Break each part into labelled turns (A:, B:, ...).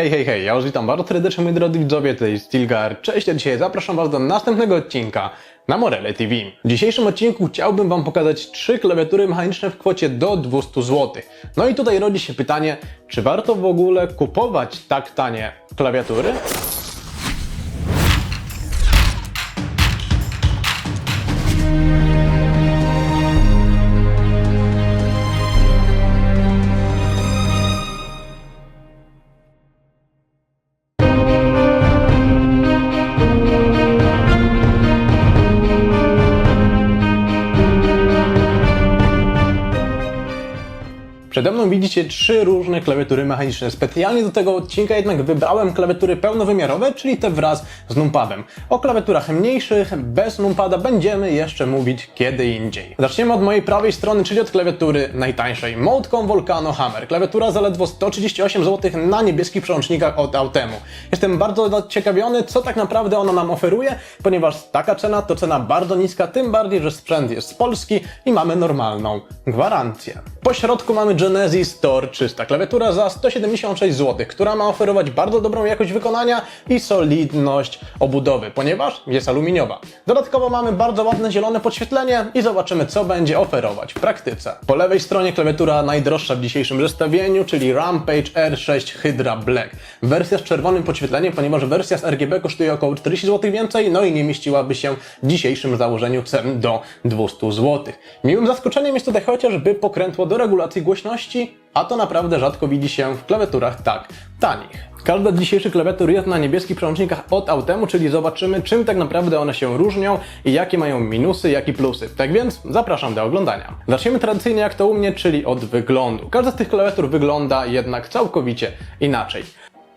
A: Hej, hej, hej, ja już witam bardzo serdecznie moi drodzy widzowie, tutaj Stilgar. Cześć, a dzisiaj zapraszam Was do następnego odcinka na Morele TV. W dzisiejszym odcinku chciałbym Wam pokazać trzy klawiatury mechaniczne w kwocie do 200 zł. No i tutaj rodzi się pytanie, czy warto w ogóle kupować tak tanie klawiatury? Przede mną widzicie trzy różne klawiatury mechaniczne. Specjalnie do tego odcinka jednak wybrałem klawiatury pełnowymiarowe, czyli te wraz z numpadem. O klawiaturach mniejszych, bez numpada będziemy jeszcze mówić kiedy indziej. Zaczniemy od mojej prawej strony, czyli od klawiatury najtańszej. Modcom Volcano Hammer. Klawiatura zaledwo 138 zł na niebieskich przełącznikach od Autemu. Jestem bardzo zaciekawiony, co tak naprawdę ona nam oferuje, ponieważ taka cena to cena bardzo niska, tym bardziej, że sprzęt jest z Polski i mamy normalną gwarancję. Po środku mamy Genesis Tor 300, klawiatura za 176 zł, która ma oferować bardzo dobrą jakość wykonania i solidność obudowy, ponieważ jest aluminiowa. Dodatkowo mamy bardzo ładne zielone podświetlenie i zobaczymy, co będzie oferować w praktyce. Po lewej stronie klawiatura najdroższa w dzisiejszym zestawieniu, czyli Rampage R6 Hydra Black. Wersja z czerwonym podświetleniem, ponieważ wersja z RGB kosztuje około 40 zł więcej, no i nie mieściłaby się w dzisiejszym założeniu cen do 200 zł. Miłym zaskoczeniem jest tutaj chociażby pokrętło do regulacji głośności, a to naprawdę rzadko widzi się w klawiaturach tak tanich. Każda z dzisiejszych klawiatur jest na niebieskich przełącznikach od Autemu, czyli zobaczymy czym tak naprawdę one się różnią i jakie mają minusy, jak i plusy. Tak więc zapraszam do oglądania. Zaczniemy tradycyjnie jak to u mnie, czyli od wyglądu. Każda z tych klawiatur wygląda jednak całkowicie inaczej.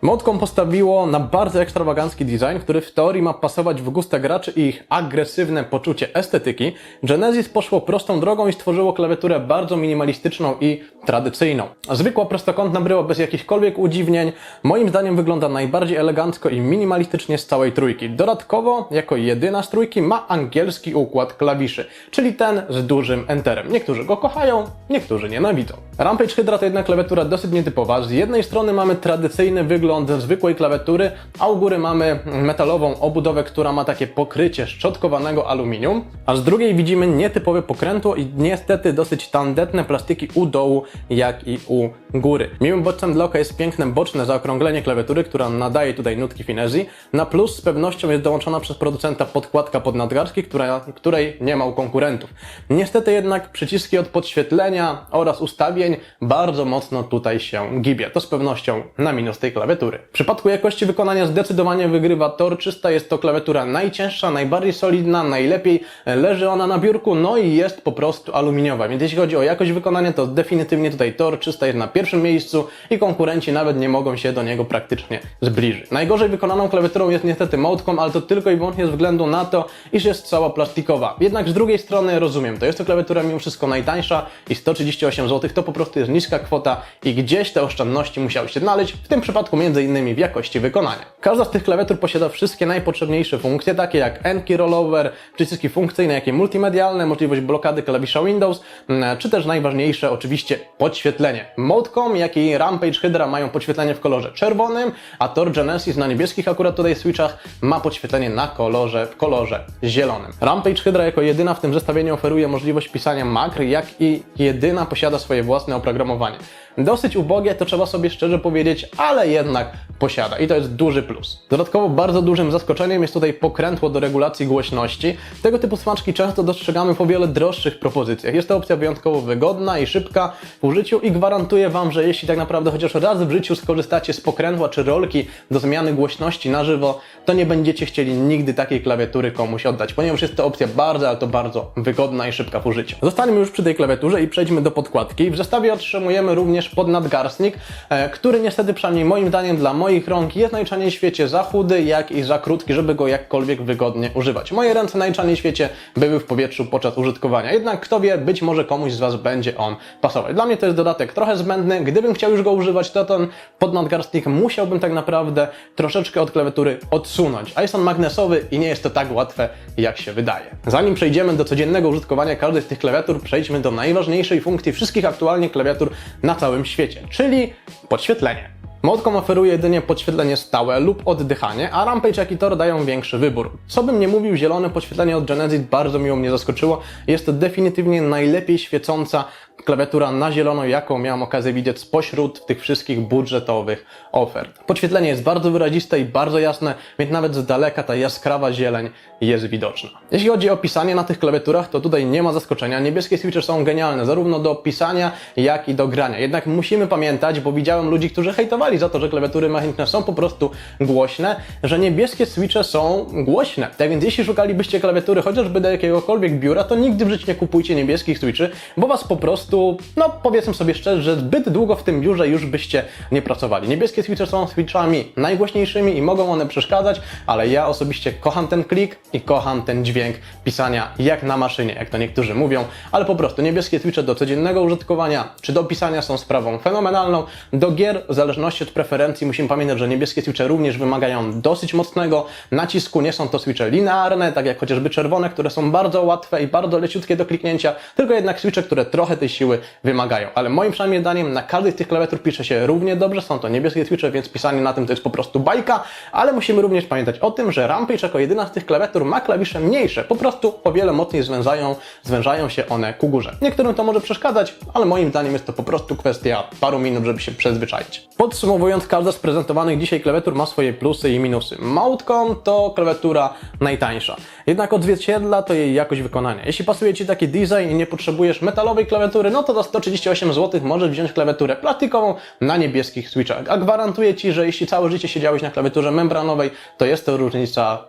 A: Modcom postawiło na bardzo ekstrawagancki design, który w teorii ma pasować w gusta graczy i ich agresywne poczucie estetyki. Genesis poszło prostą drogą i stworzyło klawiaturę bardzo minimalistyczną i tradycyjną. Zwykła prostokątna bryła bez jakichkolwiek udziwnień, moim zdaniem wygląda najbardziej elegancko i minimalistycznie z całej trójki. Dodatkowo, jako jedyna z trójki, ma angielski układ klawiszy, czyli ten z dużym enterem. Niektórzy go kochają, niektórzy nienawidzą. Rampage Hydra to jednak klawiatura dosyć nietypowa. Z jednej strony mamy tradycyjny wygląd zwykłej klawiatury, a u góry mamy metalową obudowę, która ma takie pokrycie szczotkowanego aluminium, a z drugiej widzimy nietypowe pokrętło i niestety dosyć tandetne plastiki u dołu, jak i u góry. Miłym bodźcem dla oka jest piękne boczne zaokrąglenie klawiatury, która nadaje tutaj nutki finezji. Na plus z pewnością jest dołączona przez producenta podkładka pod nadgarstki, która, której nie ma u konkurentów. Niestety jednak przyciski od podświetlenia oraz ustawień bardzo mocno tutaj się gibie. To z pewnością na minus tej klawiatury. W przypadku jakości wykonania zdecydowanie wygrywa Tor 300. Jest to klawiatura najcięższa, najbardziej solidna, najlepiej leży ona na biurku, no i jest po prostu aluminiowa. Więc jeśli chodzi o jakość wykonania, to definitywnie tutaj Tor 300 jest na pierwszym miejscu i konkurenci nawet nie mogą się do niego praktycznie zbliżyć. Najgorzej wykonaną klawiaturą jest niestety Modcom, ale to tylko i wyłącznie ze względu na to, iż jest cała plastikowa. Jednak z drugiej strony rozumiem, to jest to klawiatura mimo wszystko najtańsza i 138 zł to po prostu jest niska kwota i gdzieś te oszczędności musiały się znaleźć, w tym przypadku między innymi w jakości wykonania. Każda z tych klawiatur posiada wszystkie najpotrzebniejsze funkcje, takie jak N-key rollover, przyciski funkcyjne, jak i multimedialne, możliwość blokady klawisza Windows, mm, czy też najważniejsze oczywiście podświetlenie. Modcom, jak i Rampage Hydra mają podświetlenie w kolorze czerwonym, a Tor Genesis na niebieskich akurat tutaj switchach ma podświetlenie na kolorze, w kolorze zielonym. Rampage Hydra jako jedyna w tym zestawieniu oferuje możliwość pisania makr, jak i jedyna posiada swoje własne oprogramowanie. Dosyć ubogie, to trzeba sobie szczerze powiedzieć, ale jednak posiada i to jest duży plus. Dodatkowo bardzo dużym zaskoczeniem jest tutaj pokrętło do regulacji głośności. Tego typu smaczki często dostrzegamy po wiele droższych propozycjach. Jest to opcja wyjątkowo wygodna i szybka w użyciu i gwarantuję Wam, że jeśli tak naprawdę chociaż raz w życiu skorzystacie z pokrętła czy rolki do zmiany głośności na żywo, to nie będziecie chcieli nigdy takiej klawiatury komuś oddać, ponieważ jest to opcja bardzo, ale to bardzo wygodna i szybka w użyciu. Zostańmy już przy tej klawiaturze i przejdźmy do podkładki. W zestawie otrzymujemy również podnadgarstnik, e, który niestety przynajmniej moim zdaniem dla moich rąk jest najczęściej w świecie za chudy, jak i za krótki, żeby go jakkolwiek wygodnie używać. Moje ręce najczęściej w świecie były w powietrzu podczas użytkowania, jednak kto wie, być może komuś z Was będzie on pasować. Dla mnie to jest dodatek trochę zbędny, gdybym chciał już go używać, to ten podnadgarstnik musiałbym tak naprawdę troszeczkę od klawiatury odsunąć, a jest on magnesowy i nie jest to tak łatwe, jak się wydaje. Zanim przejdziemy do codziennego użytkowania każdej z tych klawiatur, przejdźmy do najważniejszej funkcji wszystkich aktualnie klawiatur na całym świecie, czyli podświetlenie. Modcom oferuje jedynie podświetlenie stałe lub oddychanie, a Rampage jak i Tor dają większy wybór. Co bym nie mówił, zielone podświetlenie od Genesis bardzo miło mnie zaskoczyło. Jest to definitywnie najlepiej świecąca klawiatura na zielono, jaką miałem okazję widzieć spośród tych wszystkich budżetowych ofert. Podświetlenie jest bardzo wyraziste i bardzo jasne, więc nawet z daleka ta jaskrawa zieleń jest widoczna. Jeśli chodzi o pisanie na tych klawiaturach, to tutaj nie ma zaskoczenia. Niebieskie switche są genialne, zarówno do pisania, jak i do grania. Jednak musimy pamiętać, bo widziałem ludzi, którzy hejtowali za to, że klawiatury mechaniczne są po prostu głośne, że niebieskie switche są głośne. Tak więc jeśli szukalibyście klawiatury chociażby do jakiegokolwiek biura, to nigdy w życiu nie kupujcie niebieskich switchy, bo was po prostu, no powiedzmy sobie szczerze, że zbyt długo w tym biurze już byście nie pracowali. Niebieskie switche są switchami najgłośniejszymi i mogą one przeszkadzać, ale ja osobiście kocham ten klik i kocham ten dźwięk pisania jak na maszynie, jak to niektórzy mówią, ale po prostu niebieskie switche do codziennego użytkowania czy do pisania są sprawą fenomenalną. Do gier, w zależności od preferencji, musimy pamiętać, że niebieskie switche również wymagają dosyć mocnego nacisku. Nie są to switche linearne, tak jak chociażby czerwone, które są bardzo łatwe i bardzo leciutkie do kliknięcia, tylko jednak switche, które trochę tej siły wymagają. Ale moim przynajmniej zdaniem na każdej z tych klawiatur pisze się równie dobrze, są to niebieskie switche, więc pisanie na tym to jest po prostu bajka, ale musimy również pamiętać o tym, że Rampage jako jedyna z tych klawiatur ma klawisze mniejsze, po prostu o wiele mocniej zwężają, zwężają się one ku górze. Niektórym to może przeszkadzać, ale moim zdaniem jest to po prostu kwestia paru minut, żeby się przyzwyczaić. Podsumowując, każda z prezentowanych dzisiaj klawiatur ma swoje plusy i minusy. Mountcom to klawiatura najtańsza, jednak odzwierciedla to jej jakość wykonania. Jeśli pasuje Ci taki design i nie potrzebujesz metalowej klawiatury, no to za 138 zł możesz wziąć klawiaturę plastikową na niebieskich switchach. A gwarantuję Ci, że jeśli całe życie siedziałeś na klawiaturze membranowej, to jest to różnica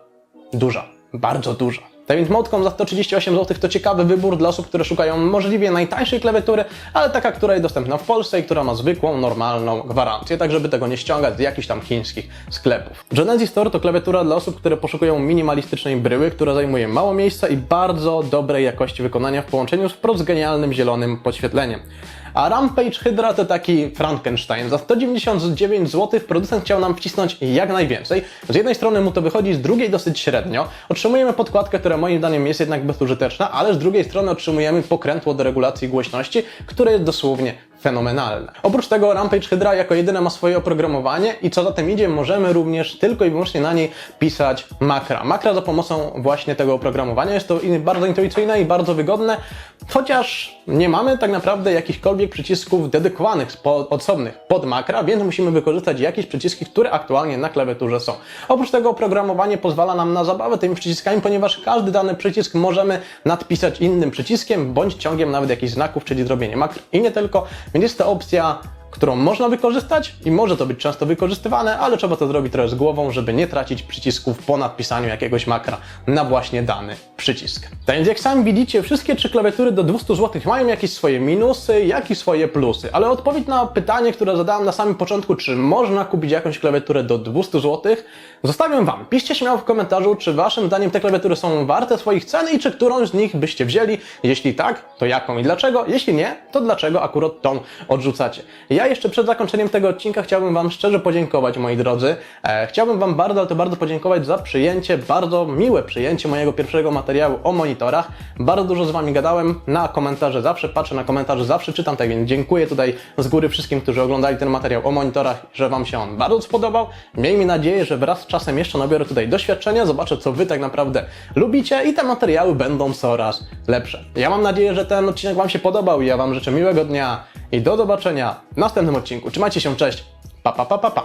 A: duża, bardzo duża. Tak więc za 138 zł to ciekawy wybór dla osób, które szukają możliwie najtańszej klawiatury, ale taka, która jest dostępna w Polsce i która ma zwykłą, normalną gwarancję, tak żeby tego nie ściągać z jakichś tam chińskich sklepów. Genesis Store to klawiatura dla osób, które poszukują minimalistycznej bryły, która zajmuje mało miejsca i bardzo dobrej jakości wykonania w połączeniu z wprost genialnym zielonym podświetleniem. A Rampage Hydra to taki Frankenstein. Za 199 zł producent chciał nam wcisnąć jak najwięcej. Z jednej strony mu to wychodzi, z drugiej dosyć średnio. Otrzymujemy podkładkę, która moim zdaniem jest jednak bezużyteczna, ale z drugiej strony otrzymujemy pokrętło do regulacji głośności, które jest dosłownie fenomenalne. Oprócz tego Rampage Hydra jako jedyne ma swoje oprogramowanie i co za tym idzie, możemy również tylko i wyłącznie na niej pisać makra. Makra za pomocą właśnie tego oprogramowania. Jest to bardzo intuicyjne i bardzo wygodne, chociaż nie mamy tak naprawdę jakichkolwiek przycisków dedykowanych, osobnych pod makra, więc musimy wykorzystać jakieś przyciski, które aktualnie na klawiaturze są. Oprócz tego oprogramowanie pozwala nam na zabawę tymi przyciskami, ponieważ każdy dany przycisk możemy nadpisać innym przyciskiem, bądź ciągiem nawet jakichś znaków, czyli zrobienie makr i nie tylko, więc jest to opcja którą można wykorzystać i może to być często wykorzystywane, ale trzeba to zrobić trochę z głową, żeby nie tracić przycisków po nadpisaniu jakiegoś makra na właśnie dany przycisk. Tak więc jak sami widzicie, wszystkie trzy klawiatury do 200 zł mają jakieś swoje minusy, jak i swoje plusy, ale odpowiedź na pytanie, które zadałem na samym początku, czy można kupić jakąś klawiaturę do 200 zł, zostawiam Wam. Piszcie śmiało w komentarzu, czy Waszym zdaniem te klawiatury są warte swoich cen i czy którąś z nich byście wzięli. Jeśli tak, to jaką i dlaczego? Jeśli nie, to dlaczego akurat tą odrzucacie? Ja jeszcze przed zakończeniem tego odcinka chciałbym Wam szczerze podziękować, moi drodzy. E, chciałbym Wam bardzo, ale to bardzo podziękować za przyjęcie, bardzo miłe przyjęcie mojego pierwszego materiału o monitorach. Bardzo dużo z Wami gadałem, na komentarze zawsze patrzę, na komentarze zawsze czytam, tak więc dziękuję tutaj z góry wszystkim, którzy oglądali ten materiał o monitorach, że Wam się on bardzo spodobał. Miejmy nadzieję, że wraz z czasem jeszcze nabiorę tutaj doświadczenia, zobaczę, co Wy tak naprawdę lubicie i te materiały będą coraz lepsze. Ja mam nadzieję, że ten odcinek Wam się podobał i ja Wam życzę miłego dnia i do zobaczenia w następnym odcinku. Trzymajcie się, cześć, pa pa pa pa pa.